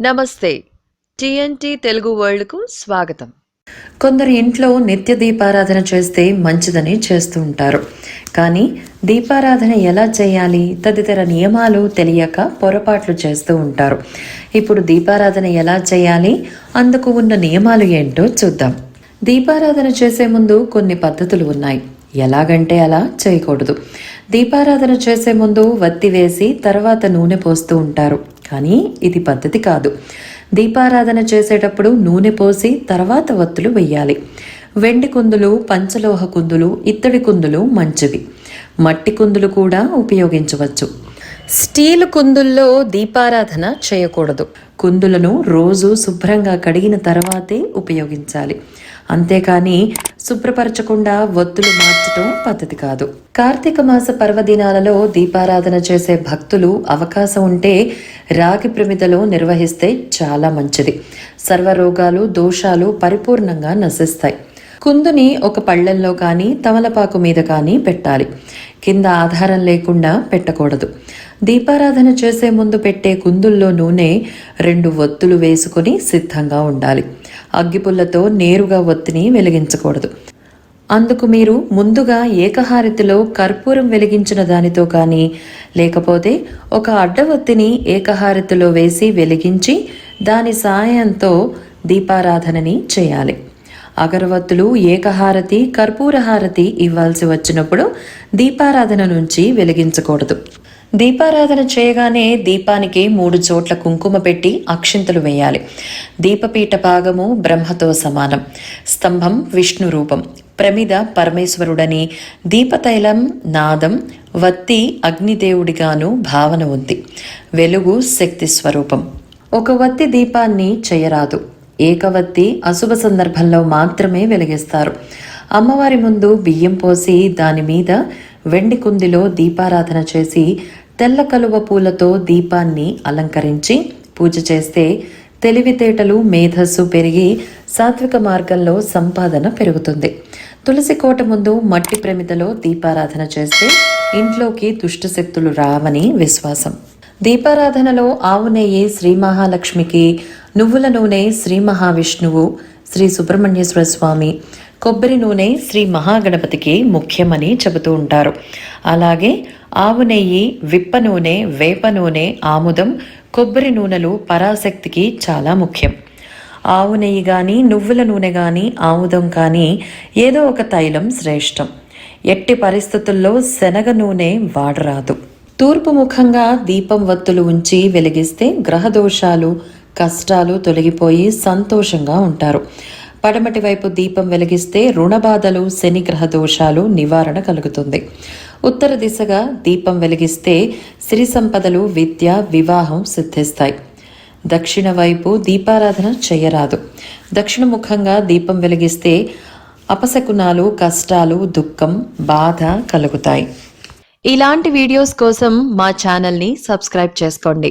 నమస్తే. టిఎన్టీ తెలుగు వరల్డ్కు స్వాగతం. కొందరు ఇంట్లో నిత్య దీపారాధన చేస్తే మంచిదని చేస్తూ ఉంటారు. కానీ దీపారాధన ఎలా చేయాలి తదితర నియమాలు తెలియక పొరపాట్లు చేస్తూ ఉంటారు. ఇప్పుడు దీపారాధన ఎలా చేయాలి అందుకు ఉన్న నియమాలు ఏంటో చూద్దాం. దీపారాధన చేసే ముందు కొన్ని పద్ధతులు ఉన్నాయి. ఎలాగంటే అలా చేయకూడదు. దీపారాధన చేసే ముందు వత్తి వేసి తర్వాత నూనె పోస్తూ ఉంటారు. కానీ ఇది పద్ధతి కాదు. దీపారాధన చేసేటప్పుడు నూనె పోసి తర్వాత వత్తులు వెయ్యాలి. వెండి కుందులు పంచలోహ కుందులు ఇత్తడి కుందులు మంచివి. మట్టి కుందులు కూడా ఉపయోగించవచ్చు. స్టీల్ కుందుల్లో దీపారాధన చేయకూడదు. కుందులను రోజు శుభ్రంగా కడిగిన తర్వాతే ఉపయోగించాలి. అంతేకాని శుభ్రపరచకుండా ఒత్తులు మార్చటం పద్ధతి కాదు. కార్తీక మాస పర్వదినాలలో దీపారాధన చేసే భక్తులు అవకాశం ఉంటే రాగి ప్రమిదలో నిర్వహిస్తే చాలా మంచిది. సర్వరోగాలు దోషాలు పరిపూర్ణంగా నశిస్తాయి. కుందుని ఒక పళ్ళెంలో కానీ తమలపాకు మీద కానీ పెట్టాలి. కింద ఆధారం లేకుండా పెట్టకూడదు. దీపారాధన చేసే ముందు పెట్టే కుందుల్లో నూనె రెండు ఒత్తులు వేసుకుని సిద్ధంగా ఉండాలి. అగ్గిపుల్లతో నేరుగా ఒత్తిని వెలిగించకూడదు. అందుకు మీరు ముందుగా ఏకహారతిలో కర్పూరం వెలిగించిన దానితో కానీ లేకపోతే ఒక అడ్డవత్తిని ఏకహారతిలో వేసి వెలిగించి దాని సాయంతో దీపారాధనని చేయాలి. అగరవత్తులు ఏకహారతి కర్పూరహారతి ఇవ్వాల్సి వచ్చినప్పుడు దీపారాధన నుంచి వెలిగించకూడదు. దీపారాధన చేయగానే దీపానికి మూడు చోట్ల కుంకుమ పెట్టి అక్షింతలు వేయాలి. దీపపీఠ భాగము బ్రహ్మతో సమానం. స్తంభం విష్ణు రూపం. ప్రమిద పరమేశ్వరుడని దీపతైలం నాదం వత్తి అగ్నిదేవుడిగాను భావన ఉంది. వెలుగు శక్తి స్వరూపం. ఒక వత్తి దీపాన్ని చేయరాదు. ఏకవత్తి అశుభ సందర్భంలో మాత్రమే వెలిగిస్తారు. అమ్మవారి ముందు బియ్యం పోసి దాని మీద వెండి కుందిలో దీపారాధన చేసి తెల్ల కలువ పూలతో దీపాన్ని అలంకరించి పూజ చేస్తే తెలివితేటలు మేధస్సు పెరిగి సాత్విక మార్గంలో సంపాదన పెరుగుతుంది. తులసి కోట ముందు మట్టి ప్రమిదలో దీపారాధన చేస్తే ఇంట్లోకి దుష్టశక్తులు రావని విశ్వాసం. దీపారాధనలో ఆవు నెయ్యి శ్రీ మహాలక్ష్మికి నువ్వుల నూనె శ్రీ మహావిష్ణువు శ్రీ సుబ్రహ్మణ్యేశ్వర స్వామి. కొబ్బరి నూనె శ్రీ మహాగణపతికి ముఖ్యమని చెబుతూ ఉంటారు. అలాగే ఆవు నెయ్యి విప్ప నూనె వేప నూనె ఆముదం కొబ్బరి నూనెలు పరాశక్తికి చాలా ముఖ్యం. ఆవు నెయ్యి కానీ నువ్వుల నూనె కానీ ఆముదం కానీ ఏదో ఒక తైలం శ్రేష్టం. ఎట్టి పరిస్థితుల్లో శనగ నూనె వాడరాదు. తూర్పు ముఖంగా దీపం వత్తులు ఉంచి వెలిగిస్తే గ్రహ దోషాలు కష్టాలు తొలగిపోయి సంతోషంగా ఉంటారు. పడమటి వైపు దీపం వెలిగిస్తే రుణబాధలు శనిగ్రహ దోషాలు నివారణ కలుగుతుంది. ఉత్తర దిశగా దీపం వెలిగిస్తే సిరి సంపదలు విద్య వివాహం సిద్ధిస్తాయి. దక్షిణ వైపు దీపారాధన చేయరాదు. దక్షిణ ముఖంగా దీపం వెలిగిస్తే అపశకునాలు కష్టాలు దుఃఖం బాధ కలుగుతాయి. ఇలాంటి వీడియోస్ కోసం మా ఛానల్ని సబ్స్క్రైబ్ చేసుకోండి.